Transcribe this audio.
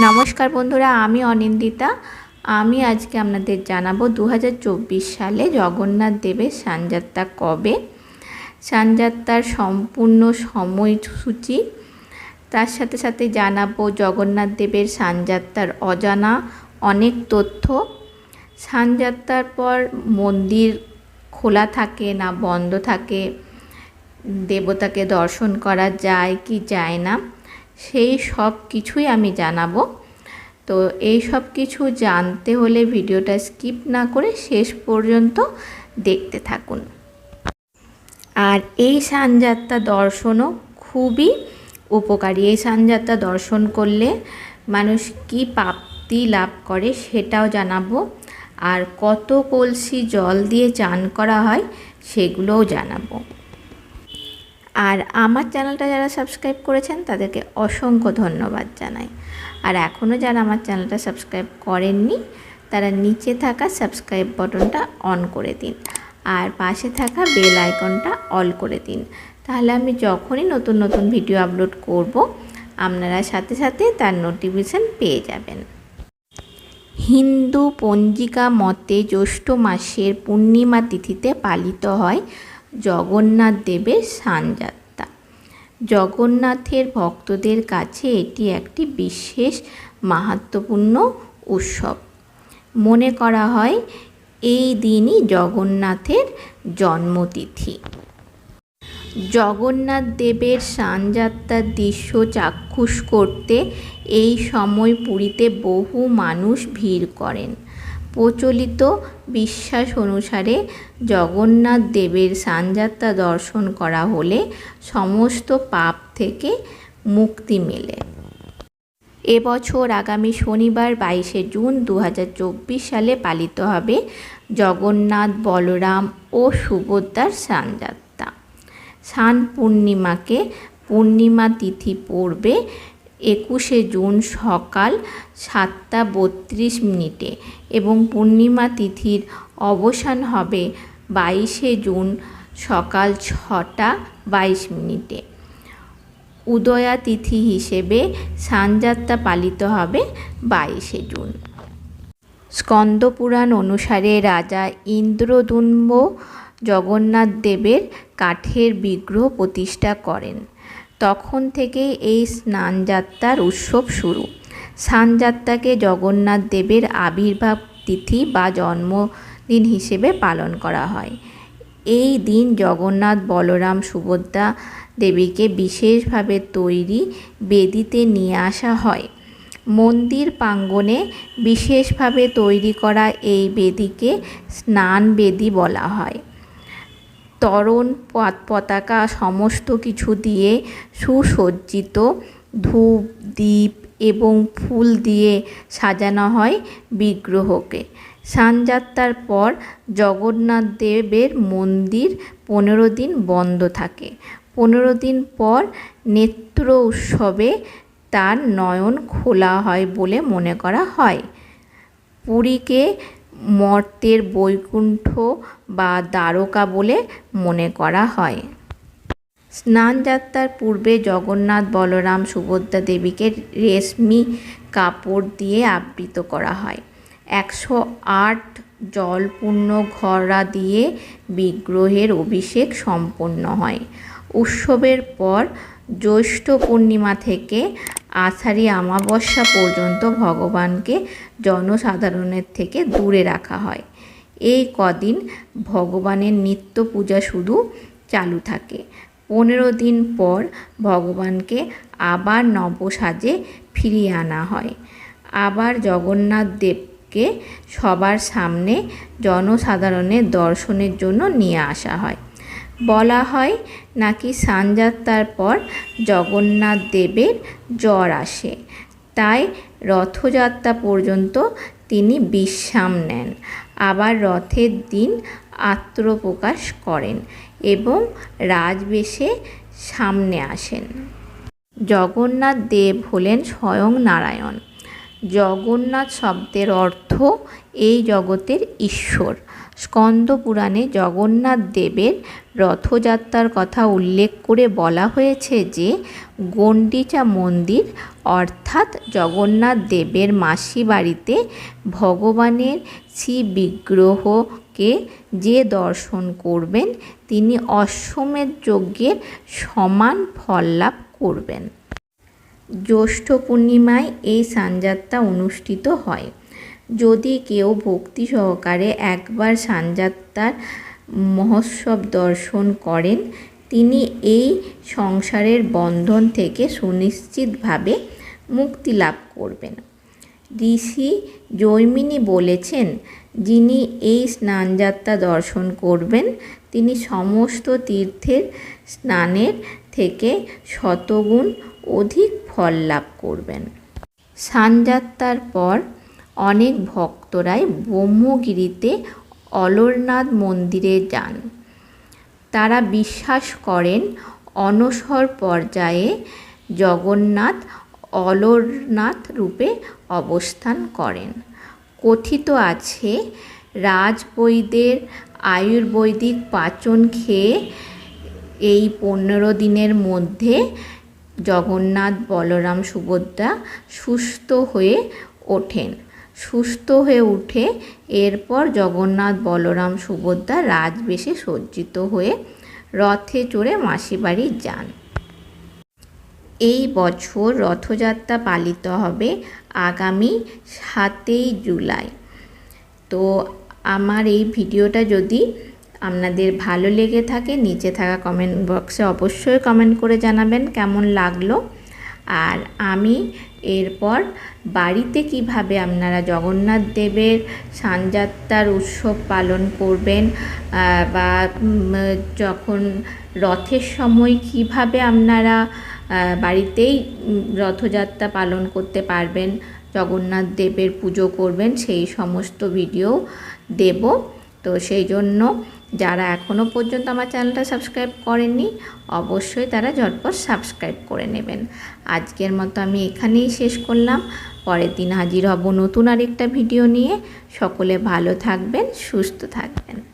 নমস্কার বন্ধুরা, আমি অনিন্দিতা। আমি আজকে আপনাদের জানাব দু হাজার চব্বিশ সালে জগন্নাথ দেবের সানযাত্রা কবে? সানযাত্রার সম্পূর্ণ সময়সূচি। তার সাথে সাথে জানাব জগন্নাথ দেবের সানযাত্রার অজানা অনেক তথ্য। সানযাত্রার পর মন্দির খোলা থাকে না, বন্ধ থাকে। দেবতাকে দর্শন করা যায় কি যায় না। সেই সব কিছুই আমি জানাব। তো এই সব কিছু জানতে হলে ভিডিওটা স্কিপ না করে শেষ পর্যন্ত দেখতে থাকুন। আর এই সানযাত্রা দর্শনও খুবই উপকারী। এই সানযাত্রা দর্শন করলে মানুষ কি প্রাপ্তি লাভ করে সেটাও জানাব। আর কত কলসি জল দিয়ে চান করা হয় সেগুলোও জানাব। আর আমার চ্যানেলটা যারা সাবস্ক্রাইব করেছেন, তাদেরকে অসংখ্য ধন্যবাদ জানাই। আর এখনও যারা আমার চ্যানেলটা সাবস্ক্রাইব করেননি, তারা নিচে থাকা সাবস্ক্রাইব বটনটা অন করে দিন আর পাশে থাকা বেল আইকনটা অল করে দিন। তাহলে আমি যখনই নতুন নতুন ভিডিও আপলোড করব, আপনারা সাথে সাথে তার নোটিফিকেশান পেয়ে যাবেন। হিন্দু পঞ্জিকা মতে জ্যৈষ্ঠ মাসের পূর্ণিমা তিথিতে পালিত হয় জগন্নাথ দেবের সানযাত্রা। জগন্নাথের ভক্তদের কাছে এটি একটি বিশেষ মাহাত্মপূর্ণ উৎসব। মনে করা হয়, এই দিনই জগন্নাথের জন্মতিথি। জগন্নাথ দেবের সানযাত্রার দৃশ্য চাক্ষুষ করতে এই সময় পুরীতে বহু মানুষ ভিড় করেন। প্রচলিত বিশ্বাস অনুসারে জগন্নাথ দেবের সানযাত্রা দর্শন করা হলে সমস্ত পাপ থেকে মুক্তি মেলে। এবছর আগামী শনিবার বাইশে জুন দু হাজার চব্বিশ সালে পালিত হবে জগন্নাথ, বলরাম ও সুভদ্রার সানযাত্রা। সান পূর্ণিমাকে পূর্ণিমা তিথি পড়বে একুশে জুন সকাল সাতটা বত্রিশ মিনিটে এবং পূর্ণিমা তিথির অবসান হবে বাইশে জুন সকাল ছটা বাইশ মিনিটে। উদয়া তিথি হিসেবে সানযাত্রা পালিত হবে বাইশে জুন। স্কন্দপুরাণ অনুসারে রাজা ইন্দ্রদুম্ব জগন্নাথ দেবের কাঠের বিগ্রহ প্রতিষ্ঠা করেন। তখন থেকেই এই স্নানযাত্রার উৎসব শুরু। স্নানযাত্রাকে জগন্নাথ দেবের আবির্ভাব তিথি বা জন্মদিন হিসেবে পালন করা হয়। এই দিন জগন্নাথ বলরাম সুভদ্রা দেবীকে বিশেষভাবে তৈরি বেদিতে নিয়ে আসা হয়। মন্দির প্রাঙ্গণে বিশেষভাবে তৈরি করা এই বেদিকে স্নান বেদি বলা হয়। তরণ পতাকা সমস্ত কিছু দিয়ে সুসজ্জিত ধূপ দ্বীপ এবং ফুল দিয়ে সাজানো হয় বিগ্রহকে। সানযাত্রার পর জগন্নাথ দেবের মন্দির পনেরো দিন বন্ধ থাকে। পনেরো দিন পর নেত্র উৎসবে তার নয়ন খোলা হয় বলে মনে করা হয়। পুরীকে মর্তের বৈকুণ্ঠ বা দ্বারকা বলে মনে করা হয়। স্নানযাত্রার পূর্বে জগন্নাথ বলরাম সুভদ্রা দেবীকে রেশমি কাপড় দিয়ে আবৃত করা হয়। একশো আট জলপূর্ণ ঘরা দিয়ে বিগ্রহের অভিষেক সম্পন্ন হয়। উৎসবের পর জ্যৈষ্ঠ পূর্ণিমা থেকে আষাঢ়ি অমাবস্যা পর্যন্ত ভগবানকে জনসাধারণের থেকে দূরে রাখা হয়। এই কদিন ভগবানের নিত্য পূজা শুধু চালু থাকে। পনেরো দিন পর ভগবানকে আবার নবসাজে ফিরিয়ে আনা হয়। আবার জগন্নাথ দেবকে সবার সামনে জনসাধারণের দর্শনের জন্য নিয়ে আসা হয়। বলা হয় নাকি সানযাত্রার পর জগন্নাথ দেবের জ্বর আসে। তাই রথযাত্রা পর্যন্ত তিনি বিশ্রাম নেন। আবার রথের দিন আত্মপ্রকাশ করেন এবং রাজবেশে সামনে আসেন। জগন্নাথ দেব হলেন স্বয়ং নারায়ণ। জগন্নাথ শব্দের অর্থ এই জগতের ঈশ্বর। স্কন্দ পুরাণে জগন্নাথ দেবের রথযাত্রার কথা উল্লেখ করে বলা হয়েছে যে, গণ্ডিচা মন্দির অর্থাৎ জগন্নাথ দেবের মাসি বাড়িতে ভগবানের শ্রী বিগ্রহকে যে দর্শন করবেন, তিনি অশ্বমেধ যজ্ঞের সমান ফল লাভ করবেন। জ্যৈষ্ঠ পূর্ণিমায় এই সানযাত্রা অনুষ্ঠিত হয়। যদি কেউ ভক্তি সহকারে একবার সানযাত্রার মহোৎসব দর্শন করেন, তিনি এই সংসারের বন্ধন থেকে সুনিশ্চিতভাবে মুক্তি লাভ করবেন। ঋষি জৈমিনী বলেছেন, যিনি এই স্নানযাত্রা দর্শন করবেন, তিনি সমস্ত তীর্থের স্নানের থেকে শতগুণ অধিক ফল লাভ করবেন। সানযাত্রার পর অনেক ভক্তরাই ব্রহ্মগিরিতে অলরনাথ মন্দিরে যান। তারা বিশ্বাস করেন অনসর পর্যায়ে জগন্নাথ অলরনাথ রূপে অবস্থান করেন। কথিত আছে রাজবৈদ্যের আয়ুর্বেদিক পাচন খেয়ে এই পনেরো দিনের মধ্যে জগন্নাথ বলরাম সুভদ্রা সুস্থ হয়ে ওঠেন। সুস্থ হয়ে উঠে এরপর জগন্নাথ বলরাম সুভদ্রা রাজবেশে সজ্জিত হয়ে রথে চড়ে মাসি বাড়ি যান। এই বছর রথযাত্রা পালিত হবে আগামী সাতই জুলাই। তো আমার এই ভিডিওটা যদি আপনাদের ভালো লেগে থাকে, নিচে থাকা কমেন্ট বক্সে অবশ্যই কমেন্ট করে জানাবেন কেমন লাগল। আর আমি এরপর বাড়িতে কীভাবে আপনারা জগন্নাথ দেবের সানযাত্রার উৎসব পালন করবেন বা যখন রথের সময় কীভাবে আপনারা বাড়িতেই রথযাত্রা পালন করতে পারবেন, জগন্নাথ দেবের পুজো করবেন, সেই সমস্ত ভিডিও দেব। তো সেই জন্য যারা এখনও পর্যন্ত আমার চ্যানেলটা সাবস্ক্রাইব করেননি, অবশ্যই তারা ঝটপট সাবস্ক্রাইব করে নেবেন। আজকের মতো আমি এখানেই শেষ করলাম। পরের দিন হাজির হব নতুন আরেকটা ভিডিও নিয়ে। সকলে ভালো থাকবেন, সুস্থ থাকবেন।